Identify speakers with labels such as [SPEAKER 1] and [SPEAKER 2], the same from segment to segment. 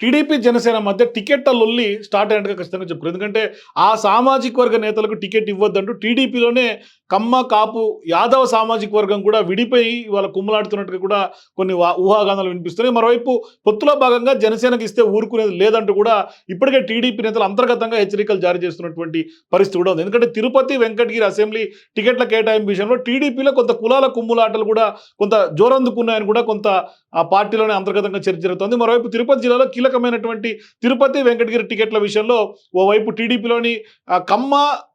[SPEAKER 1] TDP Janasena మధ్య టికెట్ల లొల్లి స్టార్ట్ అయినట్టుగా ఖచ్చితంగా చెప్పుకోరు ఎందుకంటే ఆ సామాజిక వర్గ నేతలకు టికెట్ ఇవ్వద్దంటూ టీడీపీలోనే కమ్మ కాపు యాదవ సామాజిక వర్గం కూడా విడిపోయి వాళ్ళ కుమ్మలాడుతున్నట్టుగా కూడా కొన్ని ఊహాగానాలు వినిపిస్తున్నాయి. మరోవైపు పొత్తులో భాగంగా జనసేనకి ఇస్తే ఊరుకునేది లేదంటూ కూడా ఇప్పటికే టీడీపీ నేతలు అంతర్గతంగా హెచ్చరికలు జారీ చేస్తున్నటువంటి పరిస్థితి కూడా ఉంది. ఎందుకంటే తిరుపతి వెంకటగిరి అసెంబ్లీ టికెట్ల కేటాయింపు విషయంలో టీడీపీలో కొంత కులాల కుమ్ములాటలు కూడా కొంత జోరందుకున్నాయని కూడా కొంత ఆ పార్టీలోనే అంతర్గతంగా చర్చ జరుగుతుంది. మరోవైపు తిరుపతి జిల్లాలో కీలకమైనటువంటి తిరుపతి వెంకటగిరి టికెట్ల విషయంలో ఓవైపు టీడీపీలోని కమ్మ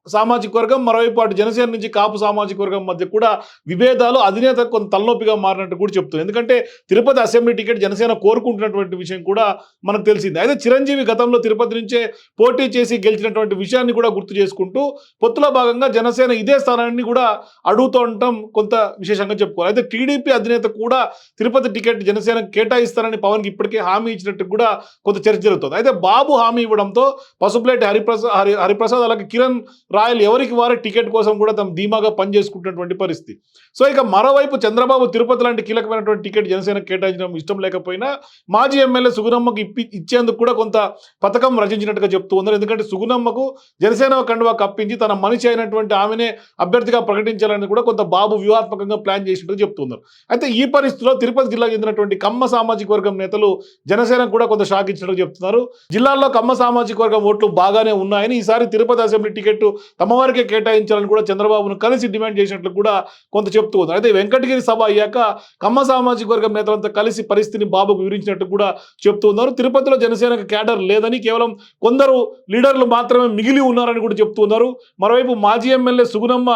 [SPEAKER 1] సామాజిక వర్గం మరోవైపు అటు జనసేన నుంచి కాపు సామాజిక వర్గం మధ్య కూడా విభేదాలు అధినేత కొంత తలనొప్పిగా మారినట్టు కూడా చెప్తుంది. ఎందుకంటే తిరుపతి అసెంబ్లీ టికెట్ జనసేన కోరుకుంటున్నటువంటి విషయం కూడా మనకు తెలిసింది. అయితే చిరంజీవి గతంలో తిరుపతి నుంచే పోటీ చేసి గెలిచినటువంటి విషయాన్ని కూడా గుర్తు చేసుకుంటూ పొత్తులో భాగంగా జనసేన ఇదే స్థానాన్ని కూడా అడుగుతూ ఉండటం కొంత విశేషంగా చెప్పుకోవాలి. అయితే టీడీపీ అధినేత కూడా తిరుపతి టికెట్ జనసేన కేటాయిస్తారని పవన్కి ఇప్పటికే హామీ ఇచ్చినట్టు కూడా కొంత చర్చ జరుగుతుంది. అయితే బాబు హామీ ఇవ్వడంతో పసుపులేటి హరిప్రసాద్ హరి హరిప్రసాద్ అలాగే కిరణ్ రాయలు ఎవరికి వారే టికెట్ కోసం కూడా తమ ధీమాగా పనిచేసుకుంటున్నటువంటి పరిస్థితి. సో ఇక మరోవైపు చంద్రబాబు తిరుపతి లాంటి కీలకమైనటువంటి టికెట్ జనసేన కేటాయించడం ఇష్టం లేకపోయినా మాజీ ఎమ్మెల్యే సుగుణమ్మకు ఇప్పి ఇచ్చేందుకు కూడా కొంత పథకం రచించినట్టుగా చెప్తూ ఉన్నారు. ఎందుకంటే సుగుణమ్మకు జనసేన కండువా కప్పించి తన మనిషి అయినటువంటి ఆమెనే అభ్యర్థిగా ప్రకటించాలని కూడా కొంత బాబు వ్యూహాత్మకంగా ప్లాన్ చేసినట్టుగా చెప్తున్నారు అయితే ఈ పరిస్థితిలో తిరుపతి జిల్లాకు చెందినటువంటి కమ్మ సామాజిక వర్గం నేతలు జనసేన కూడా కొంత షాక్ ఇచ్చినట్టు చెప్తున్నారు. జిల్లాల్లో కమ్మ సామాజిక వర్గం ఓట్లు బాగానే ఉన్నాయని ఈసారి తిరుపతి అసెంబ్లీ టికెట్ తమ వారికే కేటాయించాలని కూడా చంద్రబాబును కలిసి డిమాండ్ చేసినట్లు కూడా కొంత చెప్తూ ఉన్నారు. అయితే వెంకటగిరి సభ అయ్యాక కమ్మ సామాజిక వర్గం నేతలంతా కలిసి పరిస్థితిని బాబుకు వివరించినట్టు కూడా చెప్తూ ఉన్నారు. తిరుపతిలో జనసేనకు క్యాడర్ లేదని కేవలం కొందరు లీడర్లు మాత్రమే మిగిలి ఉన్నారని కూడా చెప్తూ ఉన్నారు. మరోవైపు మాజీ ఎమ్మెల్యే సుగుణమ్మ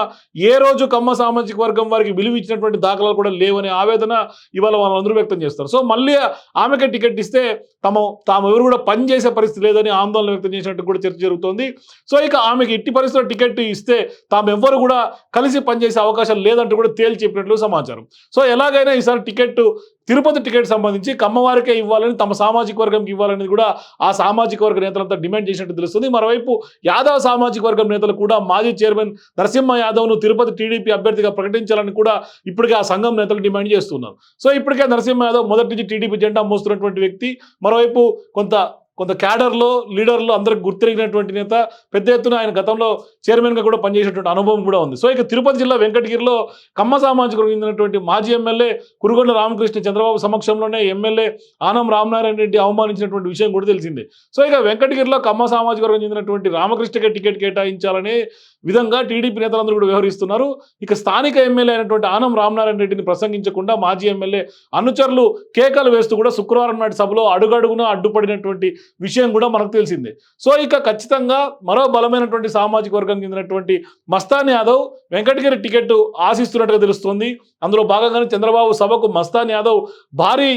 [SPEAKER 1] ఏ రోజు కమ్మ సామాజిక వర్గం వారికి విలువ ఇచ్చినటువంటి దాఖలాలు కూడా లేవనే ఆవేదన ఇవాళ వాళ్ళందరూ వ్యక్తం చేస్తారు. సో మళ్ళీ ఆమెకే టికెట్ ఇస్తే తమ తాము ఎవరు కూడా పని చేసే పరిస్థితి లేదని ఆందోళన వ్యక్తం చేసినట్టు కూడా చర్చ జరుగుతోంది. సో ఇక ఆమెకి పరిస్థితి కాంగ్రెస్లో టికెట్ ఇస్తే తాము ఎవ్వరు కూడా కలిసి పనిచేసే అవకాశం లేదంటూ కూడా తేల్చి చెప్పినట్లు సమాచారం. సో ఎలాగైనా ఈసారి టికెట్ తిరుపతి టికెట్ సంబంధించి కమ్మవారికే ఇవ్వాలని తమ సామాజిక వర్గంకి ఇవ్వాలని కూడా ఆ సామాజిక వర్గ నేతలంతా డిమాండ్ చేసినట్టు తెలుస్తుంది. మరోవైపు యాదవ్ సామాజిక వర్గం నేతలు కూడా మాజీ చైర్మన్ నరసింహ యాదవ్ను తిరుపతి టీడీపీ అభ్యర్థిగా ప్రకటించాలని కూడా ఇప్పటికే ఆ సంఘం నేతలు డిమాండ్ చేస్తున్నారు. సో ఇప్పటికే నరసింహ యాదవ్ మొదటి నుంచి టీడీపీ జెండా మోస్తున్నటువంటి వ్యక్తి. మరోవైపు కొంత కొంత క్యాడర్లో లీడర్లో అందరికి గుర్తిరిగినటువంటి నేత పెద్ద ఎత్తున ఆయన గతంలో చైర్మన్గా కూడా పనిచేసినటువంటి అనుభవం కూడా ఉంది. సో ఇక తిరుపతి జిల్లా వెంకటగిరిలో కమ్మ సామాజిక చెందినటువంటి మాజీ ఎమ్మెల్యే కురుగొండ రామకృష్ణ చంద్రబాబు సమక్షంలోనే ఎమ్మెల్యే ఆనం రామనారాయణ రెడ్డి అవమానించినటువంటి విషయం కూడా తెలిసిందే. సో ఇక వెంకటగిరిలో కమ్మ సామాజిక వర్గం చెందినటువంటి రామకృష్ణకే టికెట్ కేటాయించాలనే విధంగా టీడీపీ నేతలందరూ కూడా వ్యవహరిస్తున్నారు. ఇక స్థానిక ఎమ్మెల్యే అయినటువంటి ఆనం రామనారాయణ రెడ్డిని ప్రసంగించకుండా మాజీ ఎమ్మెల్యే అనుచరులు కేకలు వేస్తూ కూడా శుక్రవారం నాటి సభలో అడుగడుగున అడ్డుపడినటువంటి విషయం కూడా మనకు తెలిసిందే. సో ఇక ఖచ్చితంగా మరో బలమైనటువంటి సామాజిక వర్గం చెందినటువంటి మస్తాన్ యాదవ్ వెంకటగిరి టికెట్ ఆశిస్తున్నట్టుగా తెలుస్తోంది. అందులో భాగంగానే చంద్రబాబు సభకు మస్తాన్ యాదవ్ భారీ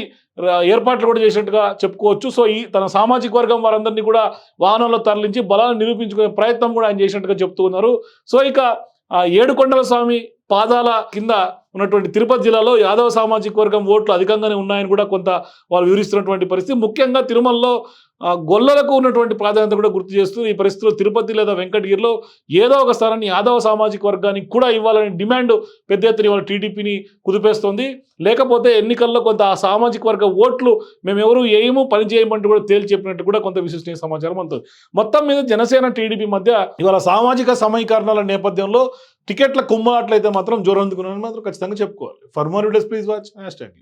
[SPEAKER 1] ఏర్పాట్లు కూడా చేసినట్టుగా చెప్పుకోవచ్చు. సో ఈ తన సామాజిక వర్గం వారందరినీ కూడా వాహనంలో తరలించి బలాన్ని నిరూపించుకునే ప్రయత్నం కూడా ఆయన చేసినట్టుగా చెప్తూ ఉన్నారు సో ఇక ఏడుకొండల స్వామి పాదాల కింద ఉన్నటువంటి తిరుపతి జిల్లాలో యాదవ సామాజిక వర్గం ఓట్లు అధికంగానే ఉన్నాయని కూడా కొంత వాళ్ళు వివరిస్తున్నటువంటి పరిస్థితి. ముఖ్యంగా తిరుమలలో గొల్లలకు ఉన్నటువంటి ప్రాధాన్యత కూడా గుర్తు చేస్తూ ఈ పరిస్థితిలో తిరుపతి లేదా వెంకటగిరిలో ఏదో ఒక స్థానాన్ని యాదవ సామాజిక వర్గానికి కూడా ఇవ్వాలని డిమాండ్ పెద్ద ఎత్తున ఇవాళ టీడీపీని కుదిపేస్తోంది. లేకపోతే ఎన్నికల్లో కొంత ఆ సామాజిక వర్గ ఓట్లు మేము ఎవరు ఏమో పని చేయమంటూ కూడా తేల్చి చెప్పినట్టు కూడా కొంత విశిష్టమైన సమాచారం అందుతుంది. మొత్తం మీద జనసేన టీడీపీ మధ్య ఇవాళ సామాజిక సమీకరణాల నేపథ్యంలో టికెట్ల కుమ్మాట్లయితే మాత్రం జోరందుకున్నారని మాత్రం ఖచ్చితంగా చెప్పుకోవాలి. For more days please watch hashtag